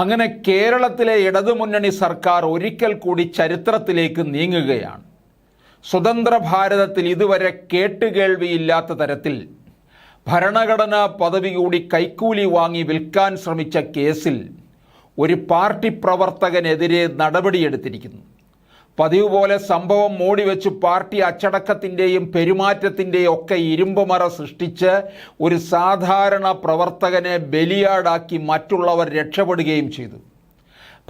അങ്ങനെ കേരളത്തിലെ ഇടതുമുന്നണി സർക്കാർ ഒരിക്കൽ കൂടി ചരിത്രത്തിലേക്ക് നീങ്ങുകയാണ്. സ്വതന്ത്ര ഭാരതത്തിൽ ഇതുവരെ കേട്ടുകേൾവിയില്ലാത്ത തരത്തിൽ ഭരണഘടനാ പദവി കൂടി കൈക്കൂലി വാങ്ങി വിൽക്കാൻ ശ്രമിച്ച കേസിൽ ഒരു പാർട്ടി പ്രവർത്തകനെതിരെ നടപടിയെടുത്തിരിക്കുന്നു. പതിവ് പോലെ സംഭവം മൂടിവെച്ച് പാർട്ടി അച്ചടക്കത്തിന്റെയും പെരുമാറ്റത്തിന്റെയും ഒക്കെ ഇരുമ്പുമറ സൃഷ്ടിച്ച് ഒരു സാധാരണ പ്രവർത്തകനെ ബലിയാടാക്കി മറ്റുള്ളവർ രക്ഷപ്പെടുകയും ചെയ്തു.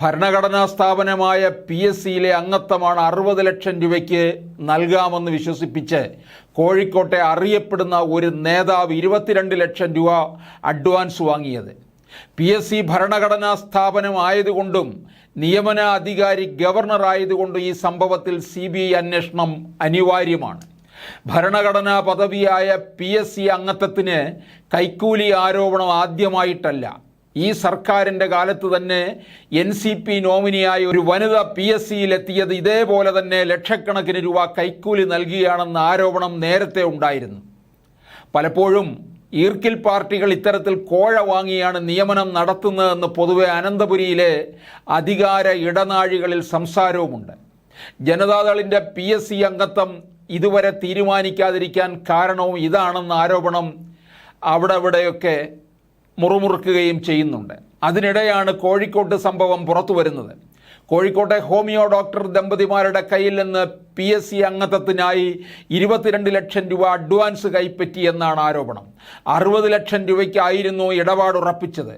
ഭരണഘടനാ സ്ഥാപനമായ പി എസ് സിയിലെ അംഗത്വമാണ് അറുപത് ലക്ഷം രൂപയ്ക്ക് നൽകാമെന്ന് വിശ്വസിപ്പിച്ച് കോഴിക്കോട്ടെ അറിയപ്പെടുന്ന ഒരു നേതാവ് ഇരുപത്തിരണ്ട് ലക്ഷം രൂപ അഡ്വാൻസ് വാങ്ങിയത്. പി എസ് സി ഭരണഘടനാ സ്ഥാപനമായതുകൊണ്ടും നിയമന അധികാരി ഗവർണർ ആയതുകൊണ്ടും ഈ സംഭവത്തിൽ സി ബി ഐ അന്വേഷണം അനിവാര്യമാണ്. ഭരണഘടനാ പദവിയായ പി എസ് സി അംഗത്വത്തിന് കൈക്കൂലി ആരോപണം ആദ്യമായിട്ടല്ല. ഈ സർക്കാരിന്റെ കാലത്ത് തന്നെ എൻ സി പി നോമിനിയായ ഒരു വനിത പി എസ് സിയിലെത്തിയത് ഇതേപോലെ തന്നെ ലക്ഷക്കണക്കിന് രൂപ കൈക്കൂലി നൽകുകയാണെന്ന ആരോപണം നേരത്തെ ഉണ്ടായിരുന്നു. പലപ്പോഴും ഈർക്കിൽ പാർട്ടികൾ ഇത്തരത്തിൽ കോഴ വാങ്ങിയാണ് നിയമനം നടത്തുന്നതെന്ന് പൊതുവെ അനന്തപുരിയിലെ അധികാര ഇടനാഴികളിൽ സംസാരവുമുണ്ട്. ജനതാദളിന്റെ പി എസ് സി അംഗത്വം ഇതുവരെ തീരുമാനിക്കാതിരിക്കാൻ കാരണവും ഇതാണെന്ന ആരോപണം അവിടെ ഇവിടെയൊക്കെ മുറുമുറുക്കുകയും ചെയ്യുന്നുണ്ട്. അതിനിടെയാണ് കോഴിക്കോട്ട് സംഭവം പുറത്തു വരുന്നത് കോഴിക്കോട്ടെ ഹോമിയോ ഡോക്ടർ ദമ്പതിമാരുടെ കയ്യിൽ നിന്ന് പി എസ് സി അംഗത്വത്തിനായി ഇരുപത്തിരണ്ട് ലക്ഷം രൂപ അഡ്വാൻസ് കൈപ്പറ്റി എന്നാണ് ആരോപണം. അറുപത് ലക്ഷം രൂപയ്ക്കായിരുന്നു ഇടപാട് ഉറപ്പിച്ചത്.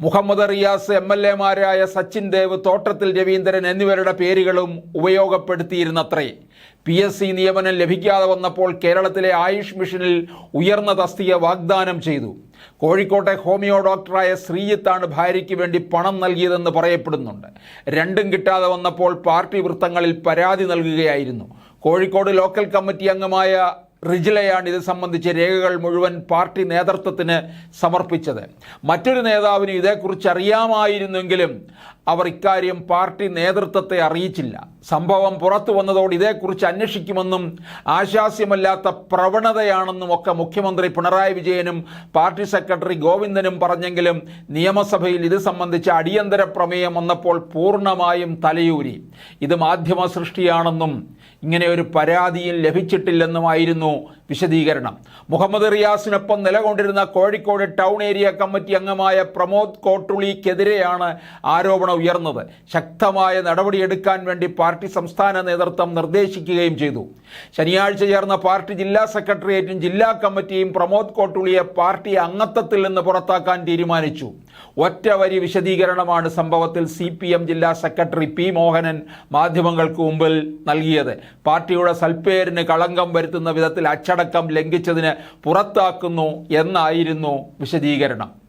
മുഹമ്മദ് റിയാസ് എം എൽ എമാരായ സച്ചിൻ ദേവ് തോട്ടത്തിൽ രവീന്ദ്രൻ എന്നിവരുടെ പേരുകളും ഉപയോഗപ്പെടുത്തിയിരുന്നത്രേ. പി എസ് സി നിയമനം ലഭിക്കാതെ വന്നപ്പോൾ കേരളത്തിലെ ആയുഷ് മിഷനിൽ ഉയർന്ന തസ്തിക വാഗ്ദാനം ചെയ്തു. കോഴിക്കോട്ടെ ഹോമിയോ ഡോക്ടറായ ശ്രീജിത്താണ് ഭാര്യയ്ക്ക് വേണ്ടി പണം നൽകിയതെന്ന് പറയപ്പെടുന്നുണ്ട്. രണ്ടും കിട്ടാതെ വന്നപ്പോൾ പാർട്ടി വൃത്തങ്ങളിൽ പരാതി നൽകുകയായിരുന്നു. കോഴിക്കോട് ലോക്കൽ കമ്മിറ്റി അംഗമായ റിജിലയാണ് ഇത് സംബന്ധിച്ച് രേഖകൾ മുഴുവൻ പാർട്ടി നേതൃത്വത്തിന് സമർപ്പിച്ചത്. മറ്റൊരു നേതാവിന് ഇതേക്കുറിച്ച് അറിയാമായിരുന്നെങ്കിലും അവർ ഇക്കാര്യം പാർട്ടി നേതൃത്വത്തെ അറിയിച്ചില്ല. സംഭവം പുറത്തു വന്നതോട് ഇതേക്കുറിച്ച് അന്വേഷിക്കുമെന്നും ആശാസ്യമല്ലാത്ത പ്രവണതയാണെന്നും ഒക്കെ മുഖ്യമന്ത്രി പിണറായി വിജയനും പാർട്ടി സെക്രട്ടറി ഗോവിന്ദനും പറഞ്ഞെങ്കിലും നിയമസഭയിൽ ഇത് സംബന്ധിച്ച അടിയന്തര പ്രമേയം വന്നപ്പോൾ പൂർണമായും തലയൂരി. ഇത് മാധ്യമ സൃഷ്ടിയാണെന്നും ഇങ്ങനെ ഒരു പരാതിയും ലഭിച്ചിട്ടില്ലെന്നുമായിരുന്നു വിശദീകരണം. മുഹമ്മദ് റിയാസിനൊപ്പം നിലകൊണ്ടിരുന്ന കോഴിക്കോട് ടൗൺ ഏരിയ കമ്മിറ്റി അംഗമായ പ്രമോദ് കോട്ടുളിക്കെതിരെയാണ് ആരോപണം ഉയർന്നത്. ശക്തമായ നടപടിയെടുക്കാൻ വേണ്ടി പാർട്ടി സംസ്ഥാന നേതൃത്വം നിർദ്ദേശിക്കുകയും ചെയ്തു. ശനിയാഴ്ച ചേർന്ന പാർട്ടി ജില്ലാ സെക്രട്ടേറിയറ്റും ജില്ലാ കമ്മിറ്റിയും പ്രമോദ് കോട്ടുളിയെ പാർട്ടി അംഗത്വത്തിൽ നിന്ന് പുറത്താക്കാൻ തീരുമാനിച്ചു. ഒറ്റ വരി വിശദീകരണമാണ് സംഭവത്തിൽ സി പി എം ജില്ലാ സെക്രട്ടറി പി മോഹനൻ മാധ്യമങ്ങൾക്ക് മുമ്പിൽ നൽകിയത്. പാർട്ടിയുടെ സൽപ്പേരിന് കളങ്കം വരുത്തുന്ന വിധത്തിൽ അച്ചടക്കം ലംഘിച്ചതിന് പുറത്താക്കുന്നു എന്നായിരുന്നു വിശദീകരണം.